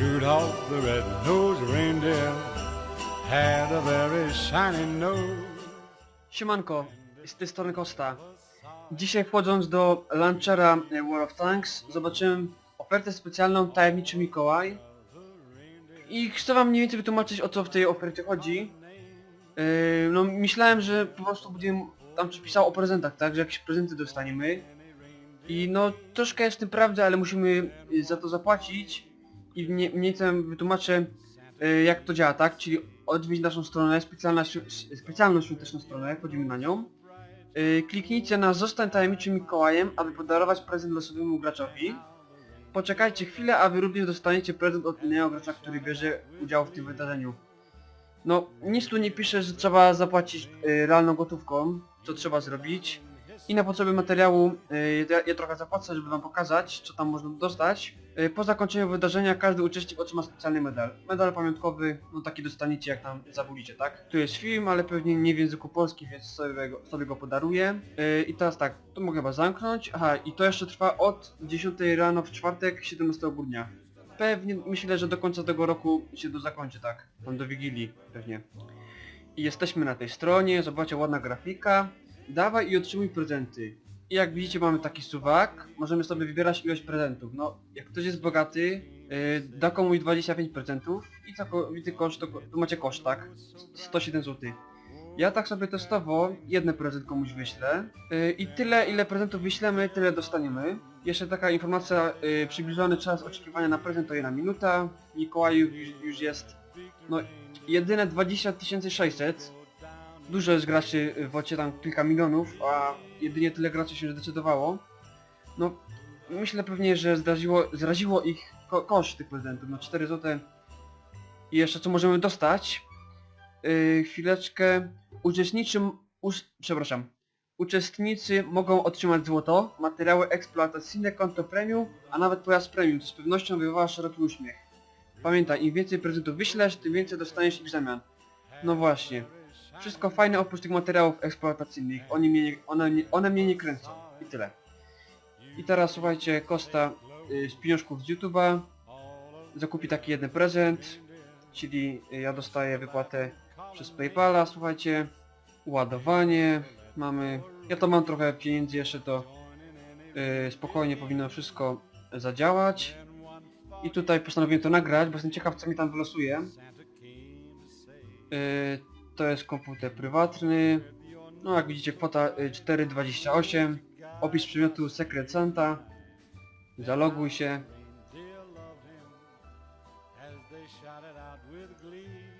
Rudolph the red-nosed reindeer had a very shiny nose. Siemanko, z tej strony Kosta. Dzisiaj wchodząc do launchera War of Tanks zobaczyłem ofertę specjalną Tajemniczy Mikołaj i chcę wam mniej więcej wytłumaczyć o co w tej ofercie chodzi. Yy, no myślałem, że po prostu będziemy tam przypisał o prezentach, tak? Że jakieś prezenty dostaniemy. I no troszkę jest w tym prawdy, ale musimy za to zapłacić i mniej, więcej wytłumaczę y, jak to działa, tak? Czyli odwiedź naszą stronę, specjalna, specjalną świąteczną stronę, wchodzimy na nią. Y, Kliknijcie na Zostań tajemniczym Mikołajem, aby podarować prezent losowemu graczowi. Poczekajcie chwilę, a wy również dostaniecie prezent od innego gracza, który bierze udział w tym wydarzeniu. No, nic tu nie pisze, że trzeba zapłacić y, realną gotówką, co trzeba zrobić. I na potrzeby materiału y, ja, ja trochę zapłacę, żeby wam pokazać, co tam można dostać. Y, po zakończeniu wydarzenia każdy uczestnik otrzyma specjalny medal. Medal pamiątkowy, no taki dostaniecie jak tam zabulicie, tak? Tu jest film, ale pewnie nie w języku polskim, więc sobie go, sobie go podaruję. Y, I teraz tak, to mogę chyba zamknąć. Aha, i to jeszcze trwa od 10 rano w czwartek, 17 grudnia. Pewnie, myślę, że do końca tego roku się to zakończy, tak? Tam do Wigilii, pewnie. I jesteśmy na tej stronie, zobaczcie, ładna grafika. Dawaj i otrzymuj prezenty. I jak widzicie mamy taki suwak, możemy sobie wybierać ilość prezentów. No, jak ktoś jest bogaty, yy, da komuś 25 prezentów i całkowity koszt, to, to macie koszt, tak? 107 zł. Ja tak sobie testowo jeden prezent komuś wyślę yy, i tyle ile prezentów wyślemy, tyle dostaniemy. Jeszcze taka informacja, yy, przybliżony czas oczekiwania na prezent to jedna minuta. Mikołajów już, już jest, no jedyne 20 600 dużo jest graczy w wocie tam kilka milionów, a jedynie tyle graczy się zdecydowało. No, myślę pewnie, że zraziło, zraziło ich ko koszt tych prezentów, no 4 zł. I jeszcze co możemy dostać? Yy, chwileczkę. Uczestniczy... Przepraszam. Uczestnicy mogą otrzymać złoto, materiały eksploatacyjne, konto premium, a nawet pojazd premium. Z pewnością wywoła szeroki uśmiech. Pamiętaj, im więcej prezentów wyślesz, tym więcej dostaniesz ich w zamian. No właśnie. Wszystko fajne oprócz tych materiałów eksploatacyjnych. Oni mnie nie, one, one mnie nie kręcą. I tyle. I teraz słuchajcie, Kosta y, z pieniążków z YouTube'a zakupi taki jeden prezent, czyli y, ja dostaję wypłatę przez Paypala, słuchajcie, ładowanie, mamy, ja to mam trochę pieniędzy jeszcze, to y, spokojnie powinno wszystko zadziałać. I tutaj postanowiłem to nagrać, bo jestem ciekaw co mi tam wylosuje. Y, to jest komputer prywatny. No jak widzicie kwota y, 4,28. Opis przedmiotu Secret Santa. Zaloguj się.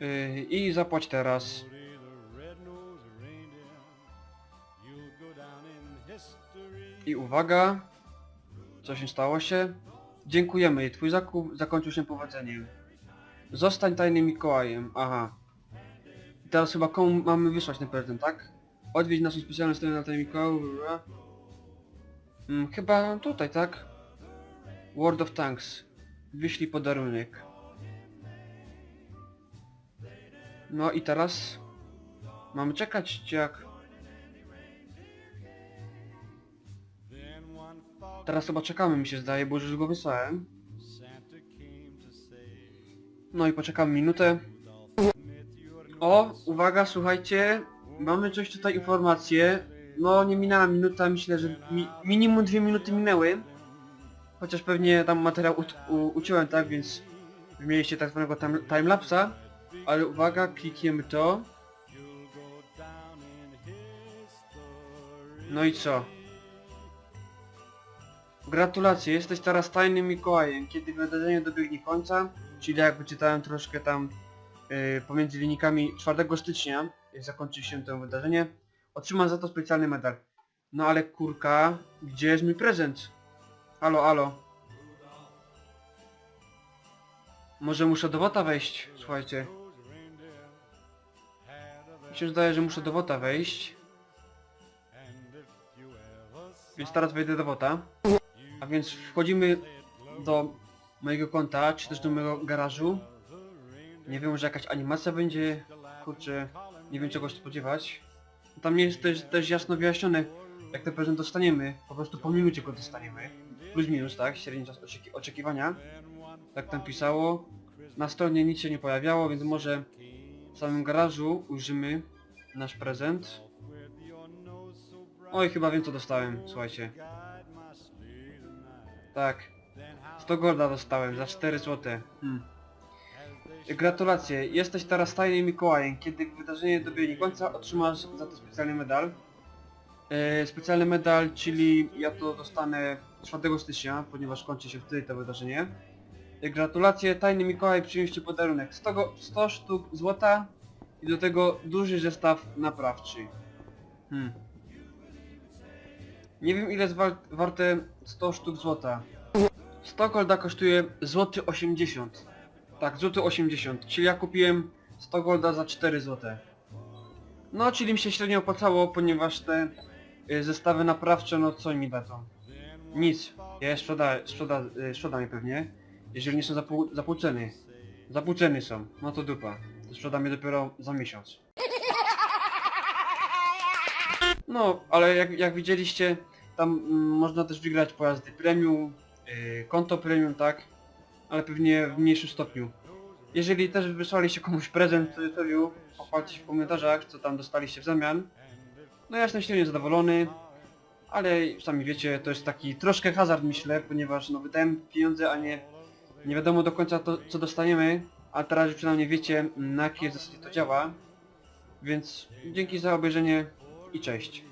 Y, I zapłać teraz. I uwaga. Co się stało się? Dziękujemy. Twój zakup zakończył się powodzeniem. Zostań tajnym Mikołajem. Aha. Teraz chyba komu mamy wysłać ten prezent, tak? Odwiedź naszą specjalną stronę na tajnym Mikołaju. bla. Mm, chyba tutaj, tak? World of Tanks. Wyślij podarunek. No i teraz... Mamy czekać, jak? Teraz chyba czekamy, mi się zdaje, bo już go wysłałem. No i poczekamy minutę. O, uwaga, słuchajcie, mamy coś tutaj informację. No nie minęła minuta, myślę, że mi, minimum dwie minuty minęły. Chociaż pewnie tam materiał uciąłem, tak, więc mieliście tak zwanego time, timelapsa. Ale uwaga, klikniemy to. No i co? Gratulacje, jesteś teraz tajnym Mikołajem. Kiedy wydarzenie dobiegnie końca, czyli jak wyczytałem troszkę tam pomiędzy linijkami 4 stycznia, zakończy się to wydarzenie, otrzymam za to specjalny medal. No ale kurka, gdzie jest mój prezent? Halo, halo. Może muszę do wota wejść, słuchajcie. Mi się zdaje, że muszę do wota wejść. Więc teraz wejdę do wota. A więc wchodzimy do mojego konta, czy też do mojego garażu. Nie wiem, że jakaś animacja będzie. Kurczę, nie wiem czego się spodziewać. Tam nie jest też, też jasno wyjaśnione, jak ten prezent dostaniemy. Po prostu po minucie go dostaniemy. Plus minus, tak? Średni czas oczeki oczekiwania. Tak tam pisało. Na stronie nic się nie pojawiało, więc może w samym garażu ujrzymy nasz prezent. Oj, chyba wiem co dostałem, słuchajcie. Tak. 100 golda dostałem za 4 złote. Hmm. Gratulacje, jesteś teraz tajnym Mikołajem. Kiedy wydarzenie dobiegnie końca, otrzymasz za to specjalny medal. E, specjalny medal, czyli ja to dostanę 4 stycznia, ponieważ kończy się wtedy to wydarzenie. E, gratulacje, tajny Mikołaj przyniósł Ci podarunek. 100, go- 100 sztuk złota i do tego duży zestaw naprawczy. Hmm. Nie wiem ile jest war warte 100 sztuk złota. 100 golda kosztuje złoty 80. Tak, złoty 80, czyli ja kupiłem 100 golda za 4 złote. No, czyli mi się średnio opłacało, ponieważ te y, zestawy naprawcze, no co mi dadzą? Nic. Ja sprzeda, sprzeda, y, sprzedam je pewnie, jeżeli nie są za pół, za pół ceny. Za pół ceny są, no to dupa. To sprzedam je dopiero za miesiąc. No, ale jak, jak widzieliście, tam mm, można też wygrać pojazdy premium, yy, konto premium, tak? Ale pewnie w mniejszym stopniu. Jeżeli też wysłaliście komuś prezent cudzysłowie, pochwalcie się w komentarzach, co tam dostaliście w zamian. No ja jestem średnio zadowolony, ale sami wiecie, to jest taki troszkę hazard myślę, ponieważ no wydałem pieniądze, a nie, nie wiadomo do końca to, co dostaniemy, a teraz już przynajmniej wiecie na jakiej zasadzie to działa. Więc dzięki za obejrzenie i cześć.